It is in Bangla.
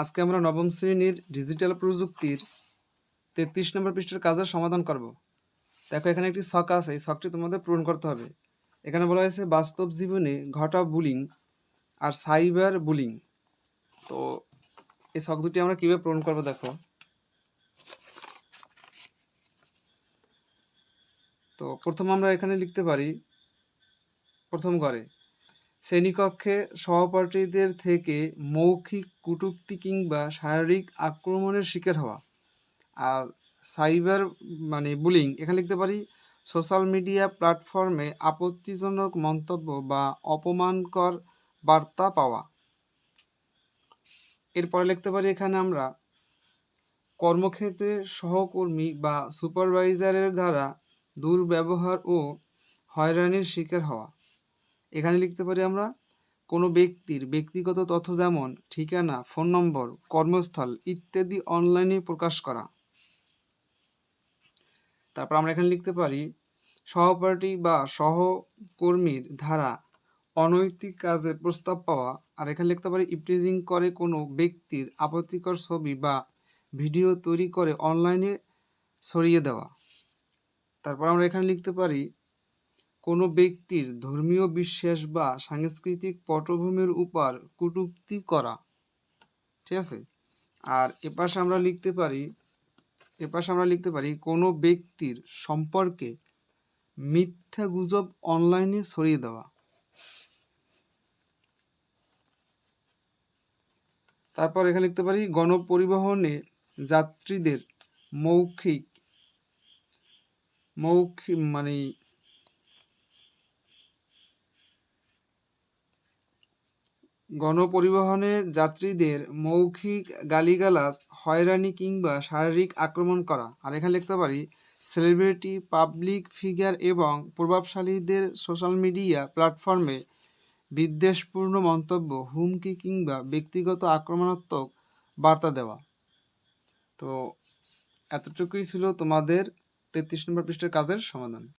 আজকে আমরা নবম শ্রেণির ডিজিটাল প্রযুক্তির তেত্রিশ নম্বর পৃষ্ঠের কাজের সমাধান করব। দেখো, এখানে একটি শখ আছে। এই ছকটি তোমাদের পূরণ করতে হবে। এখানে বলা হয়েছে, বাস্তব জীবনে ঘটা বুলিং আর সাইবার বুলিং তো এই শখ দুটি আমরা কীভাবে পূরণ করব দেখো। তো প্রথম আমরা এখানে লিখতে পারি, প্রথম ঘরে শ্রেণীকক্ষে সহপাঠীদের থেকে মৌখিক কটূক্তি কিংবা শারীরিক আক্রমণের শিকার হওয়া আর সাইবার মানে বুলিং, এখানে লিখতে পারি, সোশ্যাল মিডিয়া প্ল্যাটফর্মে আপত্তিজনক মন্তব্য বা অপমানকর বার্তা পাওয়া। এরপরে লিখতে পারি এখানে আমরা, কর্মক্ষেত্রে সহকর্মী বা সুপারভাইজারের দ্বারা দুর্ব্যবহার ও হয়রানির শিকার হওয়া। এখানে লিখতে পারি আমরা, কোনো ব্যক্তির ব্যক্তিগত তথ্য যেমন, ঠিকানা, ফোন নম্বর, কর্মস্থল ইত্যাদি অনলাইনে প্রকাশ করা। তারপর আমরা এখানে লিখতে পারি, সহপাঠী বা সহকর্মীর ধারা, অনৈতিক কাজের প্রস্তাব পাওয়া। আর এখানে লিখতে পারি, ইপটিজিং করে কোনো ব্যক্তির আপত্তিকর ছবি বা ভিডিও তৈরি করে অনলাইনে ছড়িয়ে দেওয়া। তারপর আমরা এখানে লিখতে পারি কোনো ব্যক্তির ধর্মীয় বিশ্বাস বা সাংস্কৃতিক পটভূমির উপর কটূক্তি করা। ঠিক আছে? আর এপাশে আমরা লিখতে পারি, এপাশে আমরা লিখতে পারি, কোনো ব্যক্তির সম্পর্কে মিথ্যা গুজব অনলাইনে ছড়িয়ে দেওয়া। তারপর এখানে লিখতে পারি, গণপরিবহনে যাত্রীদের মৌখিক মৌখিক মানে গণপরিবহনে যাত্রীদের মৌখিক গালিগালাজ, হয়রানি কিংবা শারীরিক আক্রমণ করা। আর এখানে লিখতে পারি, সেলিব্রিটি, পাবলিক ফিগার এবং প্রভাবশালীদের সোশ্যাল মিডিয়া প্ল্যাটফর্মে বিদ্বেষপূর্ণ মন্তব্য, হুমকি কিংবা ব্যক্তিগত আক্রমণাত্মক বার্তা দেওয়া। তো এতটুকুই ছিল তোমাদের তেত্রিশ নম্বর পৃষ্ঠের কাজের সমাধান।